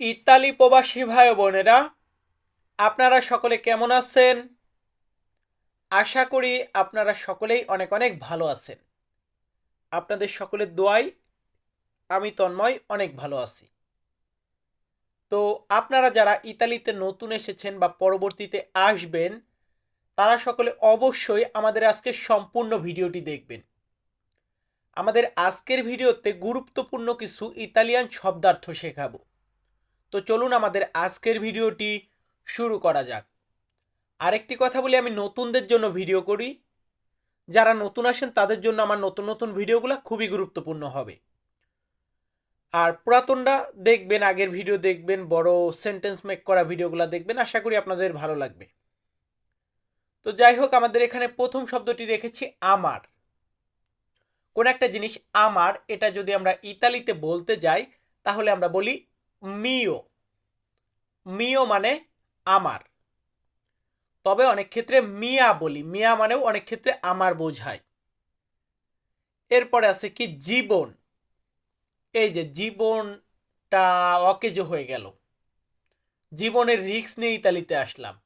Italy প্রবাসী ভাই বোনেরা, আপনারা সকলে কেমন আছেন? আশা করি আপনারা সকলেই অনেক অনেক ভালো আছেন। আপনাদের সকলের দোয়াই আমি তন্ময় অনেক ভালো আছি। তো আপনারা যারা ইতালিতে নতুন এসেছেন বা পরবর্তীতে আসবেন, তারা সকলে অবশ্যই আমাদের আজকে সম্পূর্ণ ভিডিওটি দেখবেন। আমাদের আজকের ভিডিওতে গুরুত্বপূর্ণ কিছু ইতালিয়ান শব্দার্থ শেখাবো। তো চলুন আমাদের আজকের ভিডিওটি শুরু করা যাক। আরেকটি কথা বলি, আমি নতুনদের জন্য ভিডিও করি। যারা নতুন আসেন, তাদের জন্য আমার নতুন নতুন ভিডিওগুলো খুবই গুরুত্বপূর্ণ হবে। আর পুরাতনরা দেখবেন, আগের ভিডিও দেখবেন, বড় সেন্টেন্স মেক করা ভিডিওগুলো দেখবেন, আশা করি আপনাদের ভালো লাগবে। তো যাই হোক, আমাদের এখানে প্রথম শব্দটি রেখেছি, আমার। কোন একটা জিনিস, আমার, এটা যদি আমরা ইতালিতে বলতে যাই, তাহলে আমরা বলি মিও। মিও মানে আমার। তবে অনেক ক্ষেত্রে মিয়া বলি। মিয়া মানেও অনেক ক্ষেত্রে আমার বোঝায়। এরপরে আছে কি? জীবন। এই যে জীবনটা অকেজ হয়ে গেল। জীবনের রিক্স নিয়ে ইতালিতে আসলাম।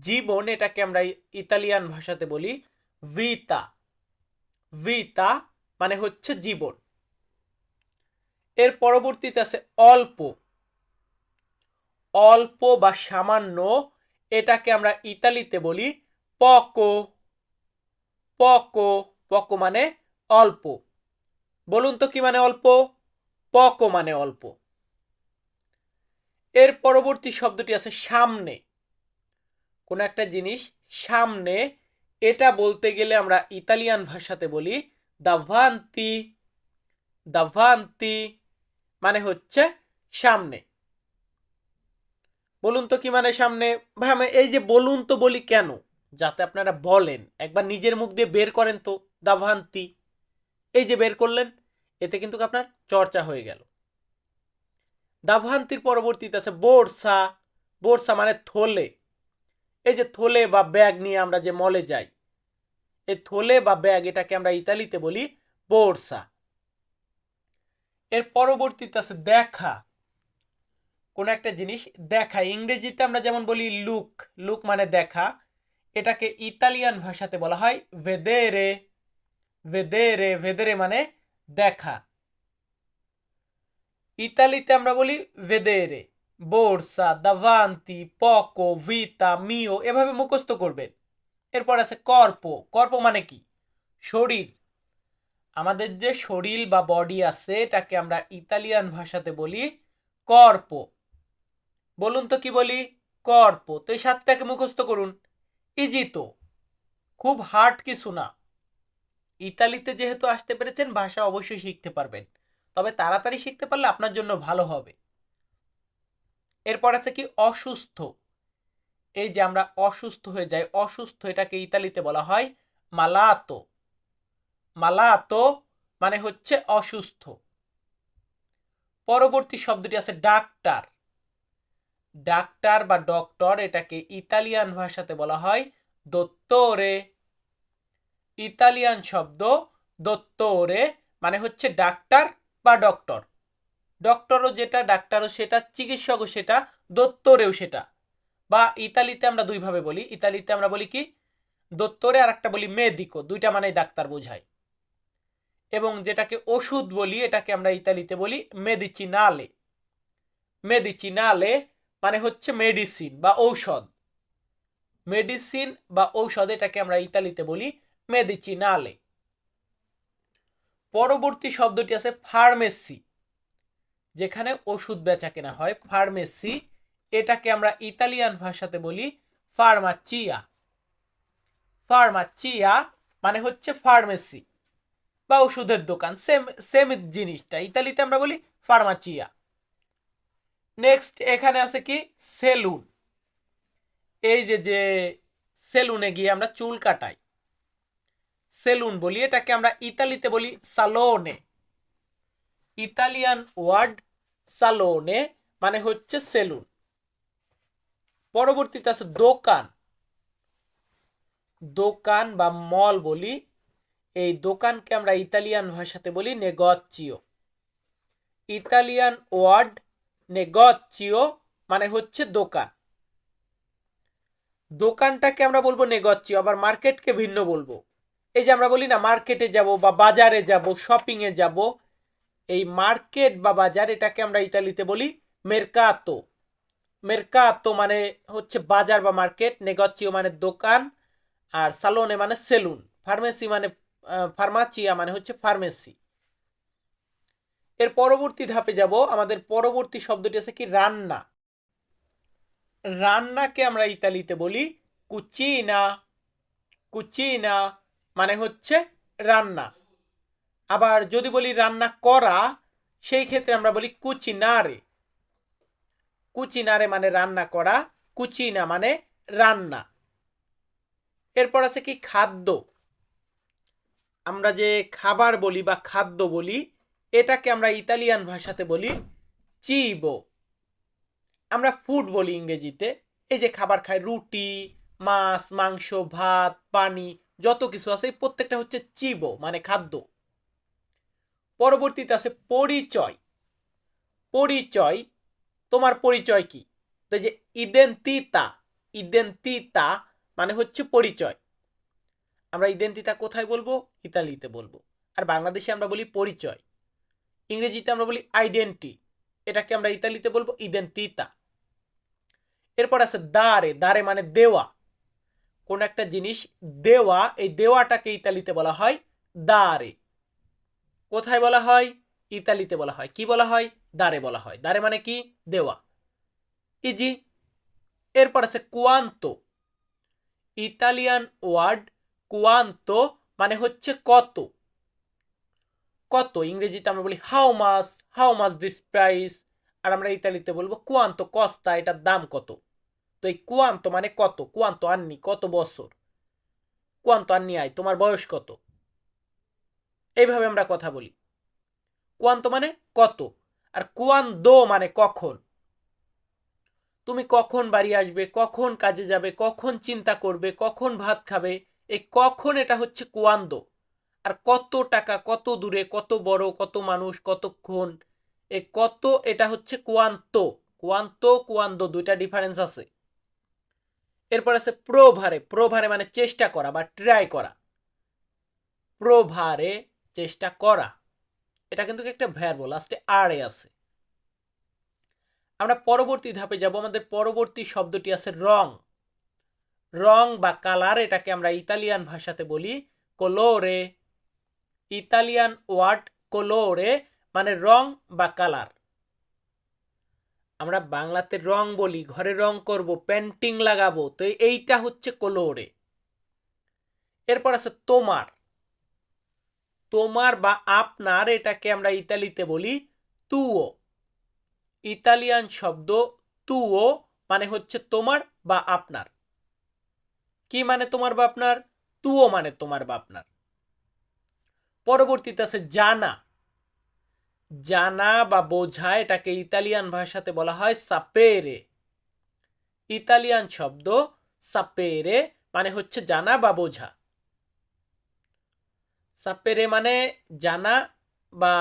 জীবন এটাকে আমরা ইতালিয়ান ভাষাতে বলি ভিতা। ভিতা মানে হচ্ছে জীবন। এর পরবর্তীতে আছে অল্প। অল্প বা সামান্য, এটাকে আমরা ইতালিতে বলি পকো পকো পকো মানে অল্প। বলুন তো কি মানে অল্প? পকো মানে অল্প। এর পরবর্তী শব্দটি আছে সামনে। কোন একটা জিনিস সামনে, এটা বলতে গেলে আমরা ইতালিয়ান ভাষাতে বলি দাভান্তি। দাভান্তি। মানে হচ্ছে সামনে। বলুন তো কি মানে সামনে? ভাই, আমি এই যে বলুন তো বলি কেন? যাতে আপনারা বলেন। একবার নিজের মুখ দিয়ে বের করেন তো, দাভান্তি। এই যে বের করলেন, এতে কিন্তু আপনার চর্চা হয়ে গেল। দাভান্তির পরবর্তীতে আছে বোরসা। বোরসা মানে থলে। এই যে থলে বা ব্যাগ নিয়ে আমরা যে মলে যাই, এই থলে বা ব্যাগ এটাকে আমরা ইতালিতে বলি বোরসা। এর পরবর্তীতে আছে দেখা। কোন একটা জিনিস দেখা। ইংরেজিতে আমরা যেমন বলি লুক লুক মানে দেখা। এটাকে ইতালিয়ান ভাষাতে বলা হয় ভেদেরে ভেদেরে ভেদেরে মানে দেখা। ইতালিতে আমরা বলি ভেদেরে বোরসা দাভান্তি পকো ভিতা মিও এভাবে মুখস্থ করবেন। এরপর আছে কর্প কর্প মানে কি? শরীর। আমাদের যে শরীর বা বডি আছে, এটাকে আমরা ইতালিয়ান ভাষাতে বলি কর্প বলুন তো কি বলি? কর্প তো এই সাতটাকে মুখস্থ করুন। ইজি তো খুব হার্ড কিছু না। ইতালিতে যেহেতু আসতে পেরেছেন, ভাষা অবশ্যই শিখতে পারবেন। তবে তাড়াতাড়ি শিখতে পারলে আপনার জন্য ভালো হবে। এরপর আছে কি? অসুস্থ। এই যে আমরা অসুস্থ হয়ে যাই, অসুস্থ এটাকে ইতালিতে বলা হয় মালাতো। মালাতো মানে হচ্ছে অসুস্থ। পরবর্তী শব্দটি আছে ডাক্তার। ডাক্তার বা ডক্টর এটাকে ইতালিয়ান ভাষাতে বলা হয় দত্তরে। ইতালিয়ান শব্দ দত্তরে মানে হচ্ছে ডাক্তার বা ডক্টর। ডক্টরও যেটা, ডাক্তারও সেটা, চিকিৎসকও সেটা, দত্তরেও সেটা। বা ইতালিতে আমরা দুইভাবে বলি। ইতালিতে আমরা বলি কি? দত্তরে আর একটা বলি মেদিকো। দুইটা মানে ডাক্তার বোঝায়। এবং যেটাকে ওষুধ বলি, এটাকে আমরা ইতালিতে বলি মেদিচিনালে মেদিচিনালে মানে হচ্ছে মেডিসিন বা ঔষধ। মেডিসিন বা ঔষধ এটাকে আমরা ইতালিতে বলি মেদিচিনালে পরবর্তী শব্দটি আছে ফার্মেসি যেখানে ওষুধ বেচা কেনা হয়। ফার্মেসি এটাকে আমরা ইতালিয়ান ভাষাতে বলি ফার্মাচিয়া ফার্মাচিয়া মানে হচ্ছে ফার্মেসি বা ওষুধের দোকান সেম সেম জিনিসটা। ইতালিতে আমরা বলি ফার্মাচিয়া। নেক্সট এখানে আছে কি? সেলুন। এই যে যে সেলুনে গিয়ে আমরা চুল কাটাই। সেলুন বলি, এটাকে আমরা ইতালিতে বলি সালোনে। ইতালিয়ান ওয়ার্ড সালোনে মানে হচ্ছে সেলুন। পরবর্তীতে আছে দোকান। দোকান বা মল বলি এই দোকানকে আমরা ইতালিয়ান ভাষাতে বলি নেগচিও। ইতালিয়ান ওয়ার্ড নেগচিও মানে হচ্ছে দোকান। দোকানটাকে আমরা বলব নেগচিও, আবার মার্কেটকে ভিন্ন বলব। এই যে আমরা বলি না, মার্কেটে যাব বা বাজারে যাব, শপিংয়ে যাব, এই মার্কেট বা বাজার এটাকে আমরা ইতালিতে বলি মেরকাতো। মেরকাতো মানে হচ্ছে বাজার বা মার্কেট, নেগচিও মানে দোকান, আর সালোনে মানে সেলুন। ফার্মেসি মানে ফার্মাচিয়া মানে হচ্ছে ফার্মেসি এর পরবর্তী ধাপে যাব, আমাদের পরবর্তী শব্দটি আছে কি? রান্না। রান্নাকে আমরা ইতালিতে বলি কুচিনা কুচিনা মানে হচ্ছে রান্না। আবার যদি বলি রান্না করা, সেই ক্ষেত্রে আমরা বলি কুচিনারে কুচিনারে মানে রান্না করা কুচিনা মানে রান্না। এরপর আছে কি? খাদ্য। আমরা যে খাবার বলি বা খাদ্য বলি, এটাকে আমরা ইতালিয়ান ভাষাতে বলি চিবো। আমরা ফুড বলি ইংরেজিতে। এই যে খাবার খাই রুটি, মাছ, মাংস, ভাত, পানি, যত কিছু আছে প্রত্যেকটা হচ্ছে চিবো মানে খাদ্য। পরবর্তীতে আছে পরিচয়। পরিচয়, তোমার পরিচয় কি? তো যে ইদেন্তিতা ইদেন্তিতা মানে হচ্ছে পরিচয়। আমরা ইদেন্তিতা কোথায় বলব? ইতালিতে বলব। আর বাংলাদেশে আমরা বলি পরিচয়। ইংরেজিতে আমরা বলি আইডেন্টি এটাকে আমরা ইতালিতে বলব ইদেন্তিতা এরপর আছে দারে দারে মানে দেওয়া। কোন একটা জিনিস দেওয়া, এই দেওয়াটাকে ইতালিতে বলা হয় দারে কোথায় বলা হয়? ইতালিতে বলা হয়। কি বলা হয়? দারে বলা হয়। দারে মানে কি? দেওয়া। ইজি এরপর আছে কুয়ান্ত ইতালিয়ান ওয়ার্ড কুয়ান্ত মানে হচ্ছে কত। কত, ইংরেজিতে আমরা বলি how much how much this price আর আমরা ইতালিতে বলব কুয়ান্ত কস্তা এটার দাম কত। তো এই কুয়ান্ত মানে কত কুয়ান্ত আননি কত বছর। কুয়ান্ত আননি আয়, তোমার বয়স কত। এইভাবে আমরা কথা বলি। কুয়ান্ত মানে কত, আর কুয়ান্দো মানে কখন। তুমি কখন বাড়ি আসবে, কখন কাজে যাবে, কখন চিন্তা করবে, কখন ভাত খাবে এই কখন এটা হচ্ছে কুয়ান্দো? আর কত টাকা, কত দূরে, কত বড়, কত মানুষ কতক্ষণ এ কত এটা হচ্ছে কুয়ান্ত? কুয়ান্ত, কুয়ান্দো দুইটা ডিফারেন্স আছে। এরপর আছে প্রোভারে। প্রোভারে মানে চেষ্টা করা বা ট্রাই করা। প্রোভারে চেষ্টা করা। এটা কিন্তু একটা ভ্যারবো লাস্টে আর আছে। আমরা পরবর্তী ধাপে যাব। আমাদের পরবর্তী শব্দটি আছে রং। রং বা কালার এটাকে আমরা ইতালিয়ান ভাষাতে বলি কোলোরে ইতালিয়ান ওয়ার্ড কোলোরে মানে রং বা কালার। আমরা বাংলাতে রং বলি, ঘরে রং করব পেন্টিং লাগাবো, তো এইটা হচ্ছে কোলোরে এরপর আছে তোমার। তোমার বা আপনার এটাকে আমরা ইতালিতে বলি তুও। ইতালিয়ান শব্দ তুও মানে হচ্ছে তোমার বা আপনার। কি মানে তোমার বা আপনার তুও মানে তোমার বা আপনার পরবর্তীতে আছে জানা। জানা বা বোঝা, এটাকে ইতালিয়ান ভাষাতে বলা হয় সাপেরে ইতালিয়ান শব্দ সাপেরে মানে হচ্ছে জানা বা বোঝা। সাপেরে মানে জানা বা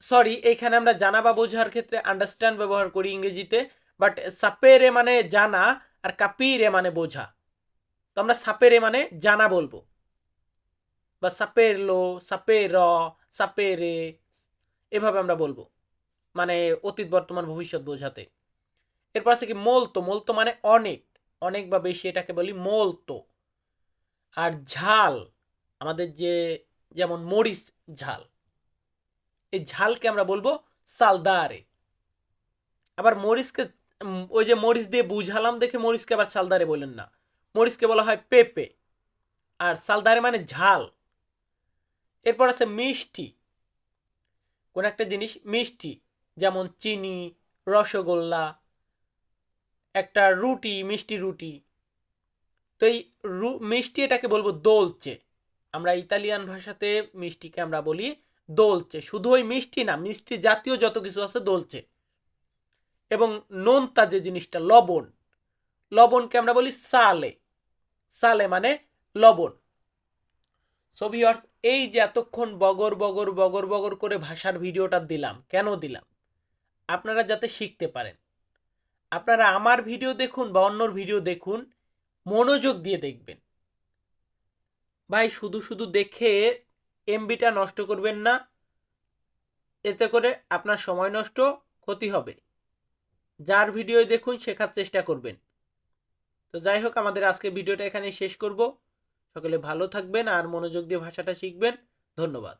সরি এইখানে আমরা জানা বা বোঝার ক্ষেত্রে আন্ডারস্ট্যান্ড ব্যবহার করি ইংরেজিতে বাট সাপেরে মানে জানা আর কাপিরে মানে বোঝা। তো আমরা সাপেরে মানে জানা বলব। বা সাপের সাপেরে এভাবে আমরা বলব। মানে অতীত, বর্তমান, ভবিষ্যৎ বোঝাতে। এরপর আছে কি মোলতো। মোলতো মানে অনেক। অনেক বা বেশি এটাকে বলি মোলতো। আর ঝাল, আমাদের যে যেমন মরিচ ঝাল, এই ঝালকে আমরা বলব সালদারে। আবার মরিচকে ওই যে মরিচ দিয়ে বুঝালাম দেখে মরিচকে আবার সালদারে বলেন না। মরিচকে বলা হয় পেঁপে। আর সালদারে মানে ঝাল। এরপর আছে মিষ্টি। কোন একটা জিনিস মিষ্টি, যেমন চিনি, রসগোল্লা, একটা রুটি, মিষ্টি রুটি। তো এই রু, মিষ্টি এটাকে বলব দোলচে। আমরা ইতালিয়ান ভাষাতে মিষ্টিকে আমরা বলি দোলচে। শুধু ওই মিষ্টি না, মিষ্টি জাতীয় যত কিছু আছে দোলচে। এবং নোনতা যে জিনিসটা, লবণ। লবণকে আমরা বলি সালে। সালে মানে লবণ। সো ভিউয়ার্স এই যে এতক্ষণ বগর বগর বগর বগর করে ভাষার ভিডিওটা দিলাম, কেন দিলাম? আপনারা যাতে শিখতে পারেন। আপনারা আমার ভিডিও দেখুন বা অন্যর ভিডিও দেখুন, মনোযোগ দিয়ে দেখবেন। ভাই, শুধু শুধু দেখে এমবিটা নষ্ট করবেন না, এতে করে আপনার সময় নষ্ট ক্ষতি হবে। যার ভিডিও দেখুন, শেখার চেষ্টা করবেন। তো যাই হোক, আমাদের আজকে ভিডিওটা এখানে শেষ করব। সকলে ভালো থাকবেন আর মনোযোগ দিয়ে ভাষাটা শিখবেন। ধন্যবাদ।